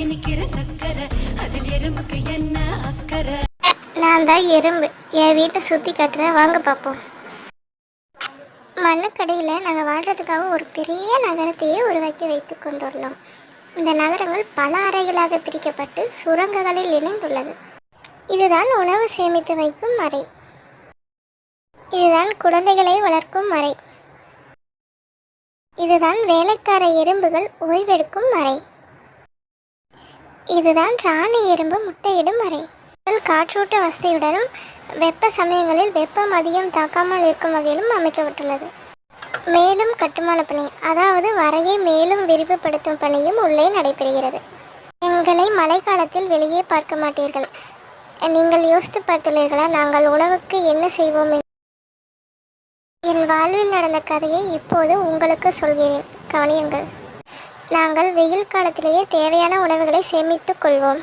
திணிக்கிற சக்கரை. அதில் எறும்புக்கு என்ன அக்கறை? நான் தான் எறும்பு. என் வீட்டை சுற்றி கட்டுறேன். வாங்க பார்ப்போம் மண்ணுக்கடையில் நாங்கள் வாழ்கிறதுக்காக ஒரு பெரிய நகரத்தையே உருவாக்கி வைத்து கொண்டுள்ளோம். இந்த நகரங்கள் பல அறைகளாக பிரிக்கப்பட்டு சுரங்கங்களில் இணைந்துள்ளது. இதுதான் உணவு சேமித்து வைக்கும் அறை. இதுதான் குழந்தைகளை வளர்க்கும் அறை. இதுதான் வேலைக்கார எறும்புகள் ஓய்வெடுக்கும் அறை. இதுதான் ராணி எறும்பு முட்டையிடும் அறை. முதல் காற்றோட்ட வசதியுடனும் வெப்ப சமயங்களில் வெப்பம் அதிகம் தாக்காமல் இருக்கும் வகையிலும் அமைக்கப்பட்டுள்ளது. மேலும் கட்டுமான பணி அதாவது வரையை மேலும் விரிவுபடுத்தும் பணியும் உள்ளே நடைபெறுகிறது. எங்களை மழைக்காலத்தில் வெளியே பார்க்க மாட்டீர்கள். நீங்கள் யோசித்து பார்த்துள்ளீர்களா? நாங்கள் உணவுக்கு என்ன செய்வோம் என் வாழ்வில் நடந்த கதையை இப்போது உங்களுக்கு சொல்கிறேன். கவனியுங்கள். நாங்கள் வெயில் காலத்திலேயே தேவையான உணவுகளை சேமித்துக் கொள்வோம்.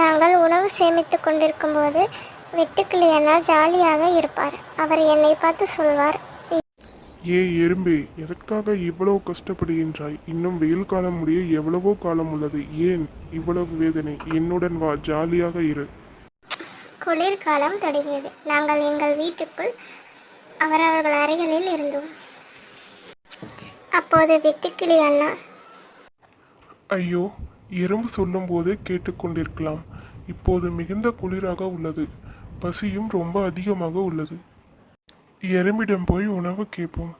நாங்கள் உணவு சேமித்து கொண்டிருக்கும் போது வெட்டுக்கிளி அண்ணா ஜாலியாக இருப்பார். அவர் என்னை பார்த்து சொல்வார் ஏ எறும்பே எதற்காக இவ்வளவு கஷ்டப்படுகின்றாய்? இன்னும் வெயில் காலம் முடிய எவ்வளவோ காலம் உள்ளது. ஏன் இவ்வளவு வேதனை? என்னுடன் வா ஜாலியாக இரு. குளிர்காலம் தொடங்கியது. நாங்கள் எங்கள் வீட்டுக்குள் அவரவர்கள் அறைகளில் இருந்தோம். அப்போது வெட்டுக்கிளி அண்ணா. ஐயோ எறும்பு சொல்லும்போது கேட்டுக்கொண்டிருக்கலாம். இப்போது மிகுந்த குளிராக உள்ளது. பசியும் ரொம்ப அதிகமாக உள்ளது. எறும்பிடம் போய் உணவு கேட்போம்.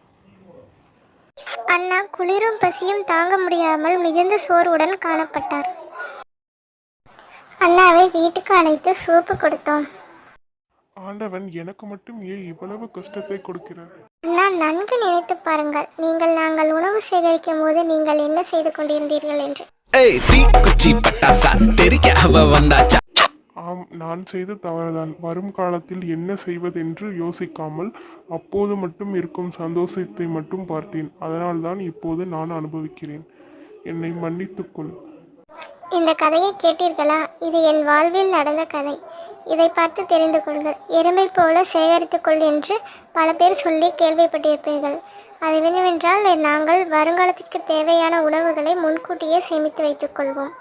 அண்ணா குளிரும் பசியும் தாங்க முடியாமல் மிகுந்த சோர்வுடன் காணப்பட்டார். அண்ணாவை வீட்டுக்கு அழைத்து சூப்பு கொடுத்தோம். ஆண்டவன் எனக்கு மட்டும் ஏன் இவ்வளவு கஷ்டத்தை கொடுக்கிறார்? அண்ணா நன்கு நினைத்து பாருங்கள். நீங்கள் நாங்கள் உணவு சேகரிக்கும் போது நீங்கள் என்ன செய்து கொண்டிருந்தீர்கள் என்று. ஏய் தீக்குச்சி பட்டாசா? தெரிக்க அவ வந்தாச்சா? ஆம் நான் செய்த தவறுதான். வரும் காலத்தில் என்ன செய்வதென்று யோசிக்காமல் அப்போது மட்டும் இருக்கும் சந்தோஷத்தை மட்டும் பார்த்தேன். அதனால்தான் இப்போது நான் அனுபவிக்கிறேன். என்னை மன்னித்துக்கொள் இந்த கதையை கேட்டீர்களா? இது என் வாழ்வில் நடந்த கதை. இதை பார்த்து தெரிந்து கொள்கள் எறும்பை போல சேகரித்துக்கொள் என்று பல பேர் சொல்லி கேள்விப்பட்டிருப்பீர்கள். அது என்னவென்றால் நாங்கள் வருங்காலத்திற்கு தேவையான உணவுகளை முன்கூட்டியே சேமித்து வைத்துக்கொள்வோம்